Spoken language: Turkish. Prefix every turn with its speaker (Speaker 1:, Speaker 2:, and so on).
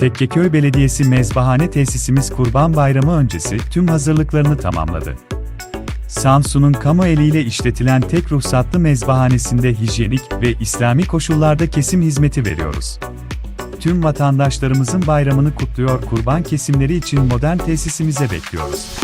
Speaker 1: Tekkeköy Belediyesi Mezbahane tesisimiz Kurban Bayramı öncesi tüm hazırlıklarını tamamladı. Samsun'un kamu eliyle işletilen tek ruhsatlı mezbahanesinde hijyenik ve İslami koşullarda kesim hizmeti veriyoruz. Tüm vatandaşlarımızın bayramını kutluyor kurban kesimleri için modern tesisimize bekliyoruz.